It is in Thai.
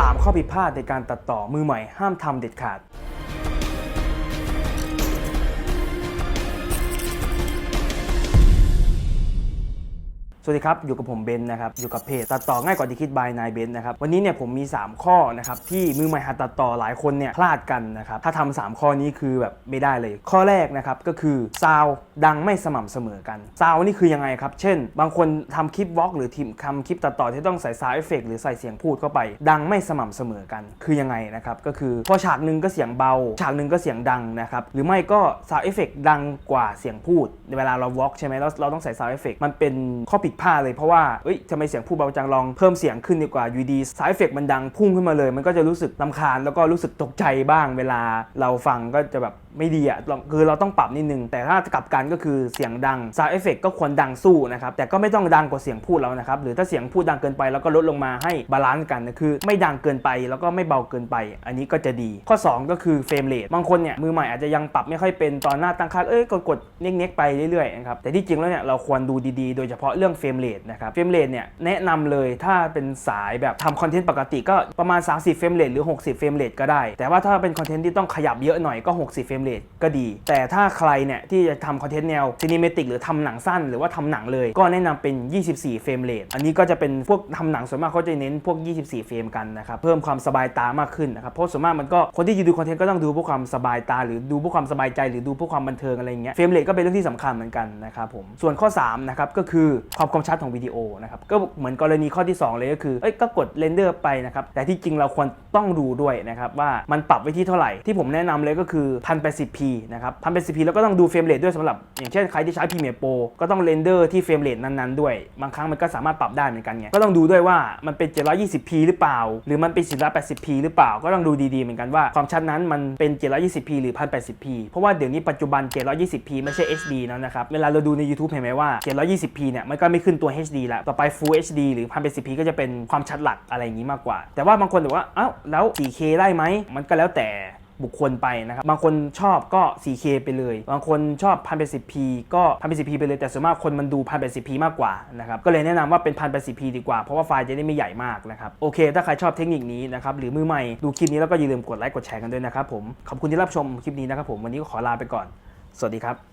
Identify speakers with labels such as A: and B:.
A: 3 ข้อผิดพลาดในการตัดต่อมือใหม่ห้ามทำเด็ดขาด สวัสดีครับ อยู่กับผมเบนนะครับ อยู่กับเพจตัดต่อง่ายกว่าที่คิดบายนายเบนนะครับ วันนี้เนี่ยผมมี 3 ข้อนะครับ ที่มือใหม่หัดตัดต่อหลายคนเนี่ยพลาดกันนะครับ ถ้าทำ3ข้อนี้คือแบบไม่ได้เลย ข้อแรกนะครับก็คือซาวดังไม่สม่ำเสมอกันซาวนี่คือยังไงครับ เช่น บางคนทำคลิปวอล์กหรือทีมทำคลิปตัดต่อที่ต้องใส่ซาวเอฟเฟกหรือใส่เสียงพูดเข้าไป ดังไม่สม่ำเสมอกัน คือยังไงนะครับ ก็คือพอฉากหนึ่งก็เสียงเบา ฉากหนึ่งก็เสียงดังนะครับ หรือไม่ก็ซาวเอฟเฟกดังกว่าเสียงพูดในเวลาเราวอล์กใช่ไหมแล้วเราต้องใส่ซาวเอฟเฟกมันเป็นข้อผิดพลาดเลยเพราะว่าเอ้ยทำไมเสียงพูดเบาจังลองเพิ่มเสียงขึ้นดีกว่าอยู่ดีซาวเอฟเฟกมันดังพุ่งขึ้นมาเลย มันก็จะรู้สึกลำคาญแล้วก็รู้สึกตกใจบ้าง เวลาเราฟังก็จะแบบไม่ดีอะคือเราต้องปรับนิดนึง แต่ถ้ากลับกันก็คือเสียงดังซาวเอฟเฟกก็ควรดังสู้นะครับแต่ก็ไม่ต้องดังกว่าเสียงพูดเรานะครับหรือถ้าเสียงพูดดังเกินไปแล้วก็ลดลงมาให้บาลานซ์กันนะคือ ไม่ดังเกินไปแล้วก็ไม่เบาเกินไป อันนี้ก็จะดี ข้อ 2 ก็คือเฟรมเรทบางคนเนี่ยมือใหม่อาจจะยังปรับไม่ค่อยเป็นตอนหน้าตั้งค่าเอ้ยกดกดเน็กๆไปเรื่อยๆนะครับแต่ที่จริงแล้วเนี่ยเราควรดูดีๆ โดยเฉพาะเรื่องเฟฟรมเรทนะครับเฟรมเรทเนี่ยแนะนำเลยถ้าเป็นสายแบบทำคอนเทนต์ปกติก็ประมาณ 30เฟรมเรทหรือ 60เฟรมเรทก็ได้ แต่ว่าถ้าเป็นคอนเทนต์ที่ต้องขยับเยอะหน่อยก็ 60เฟรมเรทก็ดี แต่ถ้าใครเนี่ยที่จะทำคอนเทนต์แนวซีนิเมติกหรือทำหนังสั้นหรือว่าทำหนังเลยก็แนะนำเป็น 24เฟรมเรทอันนี้ก็จะเป็นพวกทำหนังส่วนมากเขาจะเน้นพวก 24เฟรมกันนะครับเพิ่มความสบายตามากขึ้นนะครับเพราะส่วนมากมันก็คนที่ดูคอนเทนต์ก็ต้องดูเพื่อความสบายตา หรือดูเพื่อความสบายใจหรือดูเพื่อความบันเทิงอะไรเงี้ยเฟรมเรทก็เป็นเรื่องที่สำคัญเหมือนกันนะครับผมส่วนข้อ3นะครับก็คือความความชัดของวิดีโอนะครับก็เหมือนกรณีข้อที่ 2 เลยก็คือเอ้ยก็กดเรนเดอร์ไปนะครับแต่ที่จริงเราควรต้องดูด้วยนะครับว่ามันปรับไว้ที่เท่าไหร่ที่ผมแนะนำเลยก็คือ 1080p นะครับ 1080p แล้วก็ต้องดูเฟรมเรทด้วยสำหรับ อย่างเช่นใครที่ใช้ Premiere Pro ก็ต้องเรนเดอร์ที่เฟรมเรทนั้นๆด้วยบางครั้งมันก็สามารถปรับได้เหมือนกันไงก็ต้องดูด้วยว่ามันเป็น 720p หรือเปล่า หรือมันเป็น 480p หรือเปล่า ก็ต้องดูดีๆเหมือนกันว่าความชัดนั้นมันเป็น 720p หรือ 1080p เพราะว่าเดี๋ยวนี้ปัจจุบัน 720p ไม่ใช่ HD แล้วนะครับเวลาเราดูใน YouTube เห็นไหมว่า 720p เนี่ยมันก็ไม่ขึ้นตัว HD แล้วต่อไป Full HD หรือ 1080p ก็จะเป็นความชัดหลักอะไรอย่างนี้มากกว่า แต่ว่าบางคนบอกว่าเอ้าแล้ว 4K ได้ไหมมันก็แล้วแต่บุคคลไปนะครับ บางคนชอบก็ 4K ไปเลย บางคนชอบ 1080p ก็ 1080p ไปเลย แต่ส่วนมากคนมันดู 1080p มากกว่านะครับ ก็เลยแนะนำว่าเป็น 1080p ดีกว่า เพราะว่าไฟล์จะได้ไม่ใหญ่มากนะครับ โอเค ถ้าใครชอบเทคนิคนี้นะครับ หรือมือใหม่ดูคลิปนี้แล้วก็อย่าลืมกดไลค์ กดแชร์กันด้วยนะครับผม ขอบคุณที่รับชมคลิปนี้นะครับผม วันนี้ก็ขอลาไปก่อน สวัสดีครับ